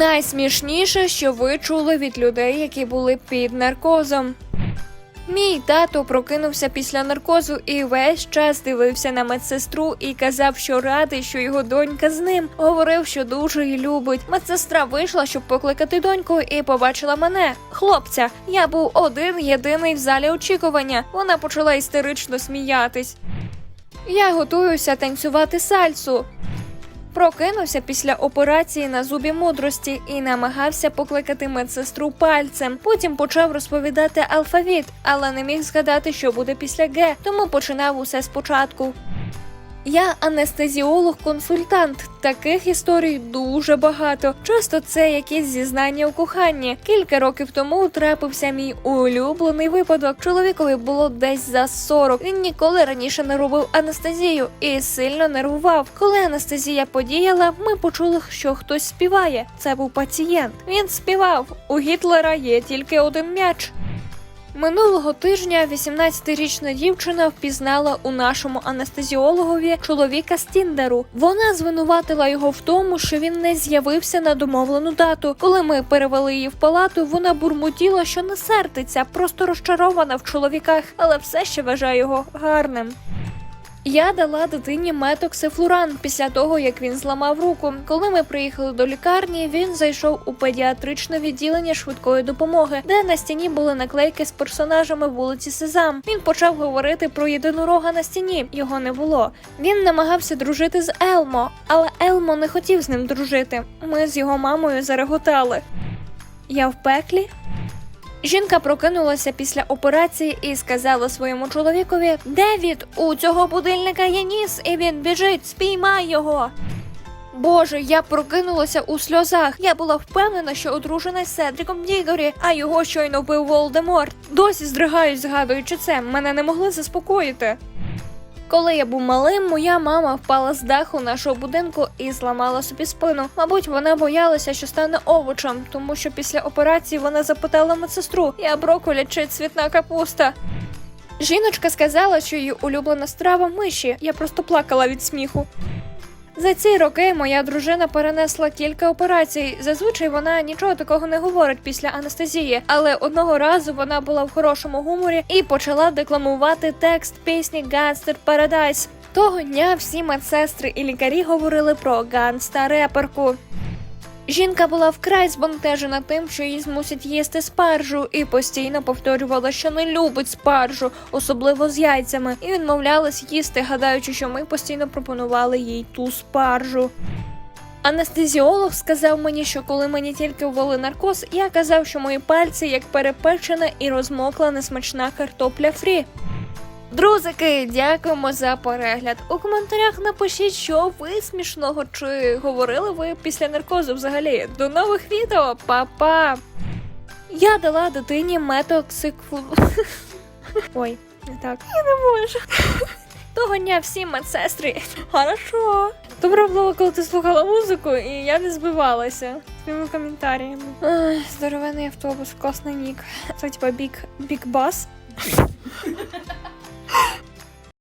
Найсмішніше, що ви чули від людей, які були під наркозом. Мій тато прокинувся після наркозу і весь час дивився на медсестру і казав, що радий, що його донька з ним. Говорив, що дуже її любить. Медсестра вийшла, щоб покликати доньку, і побачила мене, хлопця. Я був один єдиний в залі очікування. Вона почала істерично сміятись. Я готуюся танцювати сальсу. Прокинувся після операції на зубі мудрості і намагався покликати медсестру пальцем. Потім почав розповідати алфавіт, але не міг згадати, що буде після Г, тому починав усе спочатку. Я анестезіолог-консультант. Таких історій дуже багато. Часто це якісь зізнання у коханні. Кілька років тому трапився мій улюблений випадок. Чоловікові було десь за 40. Він ніколи раніше не робив анестезію і сильно нервував. Коли анестезія подіяла, ми почули, що хтось співає. Це був пацієнт. Він співав. У Гітлера є тільки один м'яч. Минулого тижня 18-річна дівчина впізнала у нашому анестезіологові чоловіка з Тіндеру. Вона звинуватила його в тому, що він не з'явився на домовлену дату. Коли ми перевели її в палату, вона бурмотіла, що не сердиться, просто розчарована в чоловіках, але все ще вважає його гарним. Я дала дитині метоксифлуран після того, як він зламав руку. Коли ми приїхали до лікарні, він зайшов у педіатричне відділення швидкої допомоги, де на стіні були наклейки з персонажами вулиці Сезам. Він почав говорити про єдинорога на стіні. Його не було. Він намагався дружити з Елмо, але Елмо не хотів з ним дружити. Ми з його мамою зареготали. Я в пеклі. Жінка прокинулася після операції і сказала своєму чоловікові: Девід, у цього будильника є ніс, і він біжить, спіймай його. Боже, я прокинулася у сльозах. Я була впевнена, що одружена з Седріком Дігорі, а його щойно вбив Волдеморт. Досі здригаюсь, згадуючи це. Мене не могли заспокоїти. Коли я був малим, моя мама впала з даху нашого будинку і зламала собі спину. Мабуть, вона боялася, що стане овочем, тому що після операції вона запитала медсестру: я броколі чи цвітна капуста. Жіночка сказала, що її улюблена страва миші. Я просто плакала від сміху. За ці роки моя дружина перенесла кілька операцій. Зазвичай вона нічого такого не говорить після анестезії, але одного разу вона була в хорошому гуморі і почала декламувати текст пісні Gangster Paradise. Того дня всі медсестри і лікарі говорили про ганста реперку. Жінка була вкрай збентежена тим, що її змусять їсти спаржу, і постійно повторювала, що не любить спаржу, особливо з яйцями, і відмовлялась їсти, гадаючи, що ми постійно пропонували їй ту спаржу. Анестезіолог сказав мені, що коли мені тільки ввели наркоз, я казав, що мої пальці як перепечена і розмокла несмачна картопля фрі. Друзики, дякуємо за перегляд. У коментарях напишіть, що ви смішного чи говорили ви після наркозу взагалі. До нових відео, Па-па! Я дала дитині метоксиклу. Ой, не так. Я не можу. Того дня всі медсестри. Хорошо. Добре було, коли ти слухала музику, і я не збивалася своїми коментарями. Здоровений автобус, класний нік. Це типа бік, бік бас.